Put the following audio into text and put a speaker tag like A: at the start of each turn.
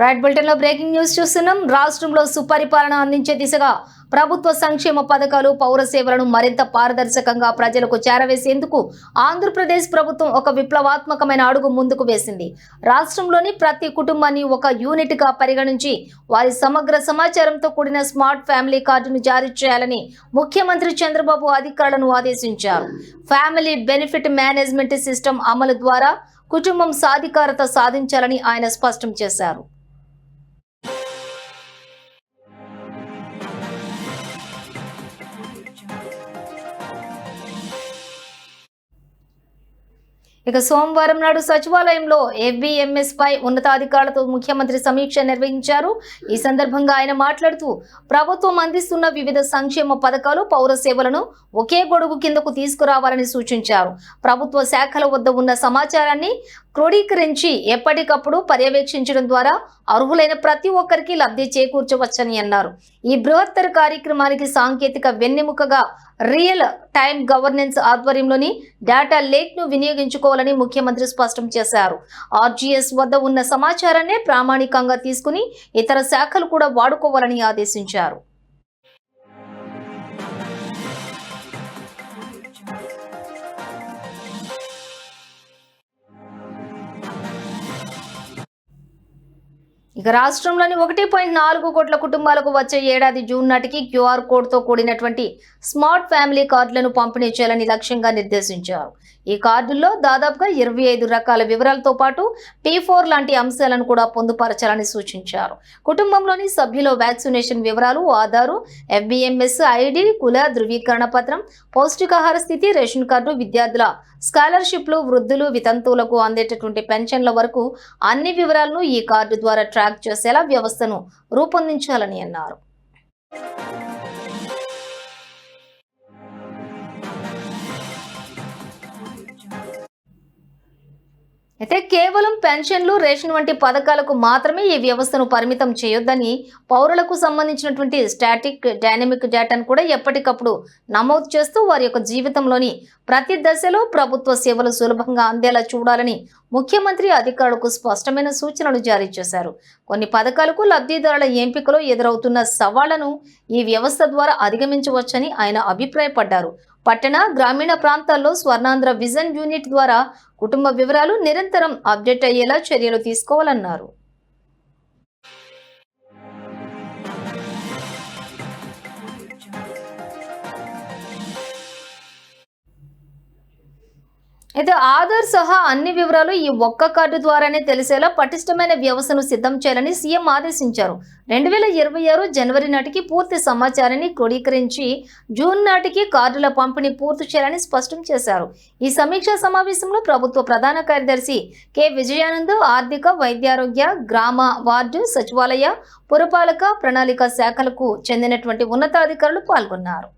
A: Right బులెటిన్లో breaking news చూస్తున్నాం. రాష్ట్రంలో సుపరిపాలన అందించే దిశగా ప్రభుత్వ సంక్షేమ పథకాలు పౌర సేవలను మరింత పారదర్శకంగా ప్రజలకు చేరవేసేందుకు ఆంధ్రప్రదేశ్ ప్రభుత్వం ఒక విప్లవాత్మకమైన అడుగు ముందుకు వేసింది. రాష్ట్రంలోని ప్రతి కుటుంబాన్ని ఒక యూనిట్గా పరిగణించి వారి సమగ్ర సమాచారంతో కూడిన స్మార్ట్ ఫ్యామిలీ కార్డును జారీ చేయాలని ముఖ్యమంత్రి చంద్రబాబు అధికారులను ఆదేశించారు. ఫ్యామిలీ బెనిఫిట్ మేనేజ్మెంట్ సిస్టమ్ అమలు ద్వారా కుటుంబం సాధికారత సాధించాలని ఆయన స్పష్టం చేశారు. ఇక సోమవారం నాడు సచివాలయంలో ఎఫ్బిఎంఎస్ పై ఉన్నతాధికారులతో ముఖ్యమంత్రి సమీక్ష నిర్వహించారు. ఈ సందర్భంగా ఆయన మాట్లాడుతూ ప్రభుత్వం అందిస్తున్న వివిధ సంక్షేమ పథకాలు పౌర సేవలను ఒకే గొడుగు కిందకు తీసుకురావాలని సూచించారు. ప్రభుత్వ శాఖల వద్ద ఉన్న సమాచారాన్ని క్రోడీకరించి ఎప్పటికప్పుడు పర్యవేక్షించడం ద్వారా అర్హులైన ప్రతి ఒక్కరికి లబ్ధి చేకూర్చవచ్చని అన్నారు. ఈ బృహత్తర కార్యక్రమానికి సాంకేతిక వెన్నెముకగా రియల్ టైం గవర్నెన్స్ ఆధ్వర్యంలోని డేటా లేక్ను వినియోగించుకోవాలని ముఖ్యమంత్రి స్పష్టం చేశారు. ఆర్జీఎస్ వద్ద ఉన్న సమాచారాన్ని ప్రామాణికంగా తీసుకుని ఇతర శాఖలు కూడా వాడుకోవాలని ఆదేశించారు. ఇక రాష్ట్రంలోని ఒకటి పాయింట్ నాలుగు కోట్ల కుటుంబాలకు వచ్చే ఏడాది జూన్ నాటికి క్యూఆర్ కోడ్తో కూడినటువంటి స్మార్ట్ ఫ్యామిలీ కార్డులను పంపిణీ చేయాలని లక్ష్యంగా నిర్దేశించారు. ఈ కార్డుల్లో దాదాపుగా ఇరవై ఐదు రకాల వివరాలతో పాటు టీ ఫోర్ లాంటి అంశాలను కూడా పొందుపరచాలని సూచించారు. కుటుంబంలోని సభ్యుల వ్యాక్సినేషన్ వివరాలు ఆధారు ఎఫ్బిఎంఎస్ ఐడి కుల ధృవీకరణ పత్రం పౌష్టికాహార స్థితి రేషన్ కార్డు విద్యార్థుల స్కాలర్షిప్లు వృద్ధులు వితంతువులకు అందేటటువంటి పెన్షన్ల వరకు అన్ని వివరాలను ఈ కార్డు ద్వారా ట్రాక్ చేసేలా వ్యవస్థను రూపొందించాలని అన్నారు. కేవలం పెన్షన్లు రేషన్ వంటి పథకాలకు మాత్రమే ఈ వ్యవస్థను పరిమితం చేయొద్దని పౌరులకు సంబంధించినటువంటి స్టాటిక్ డైనమిక్ డేటాను కూడా ఎప్పటికప్పుడు నమోదు చేస్తూ వారి యొక్క జీవితంలోని ప్రతి దశలో ప్రభుత్వ సేవలు సులభంగా అందేలా చూడాలని ముఖ్యమంత్రి అధికారులకు స్పష్టమైన సూచనలు జారీ చేశారు. కొన్ని పథకాలకు లబ్ధిదారుల ఎంపికలో ఎదురవుతున్న సవాళ్ళను ఈ వ్యవస్థ ద్వారా అధిగమించవచ్చని ఆయన అభిప్రాయపడ్డారు. పట్టణ గ్రామీణ ప్రాంతాల్లో స్వర్ణాంధ్ర విజన్ యూనిట్ ద్వారా కుటుంబ వివరాలు నిరంతరం అప్డేట్ అయ్యేలా చర్యలు తీసుకోవాలన్నారు. అయితే ఆధార్ సహా అన్ని వివరాలు ఈ ఒక్క కార్డు ద్వారానే తెలిసేలా పటిష్టమైన వ్యవస్థను సిద్ధం చేయాలని సీఎం ఆదేశించారు. రెండు వేల ఇరవై ఆరు జనవరి నాటికి పూర్తి సమాచారాన్ని క్రోడీకరించి జూన్ నాటికి కార్డుల పంపిణీ పూర్తి చేయాలని స్పష్టం చేశారు. ఈ సమీక్షా సమావేశంలో ప్రభుత్వ ప్రధాన కార్యదర్శి కె. విజయానంద్ ఆర్థిక వైద్యారోగ్య గ్రామ వార్డు సచివాలయ పురపాలక ప్రణాళిక శాఖలకు చెందినటువంటి ఉన్నతాధికారులు పాల్గొన్నారు.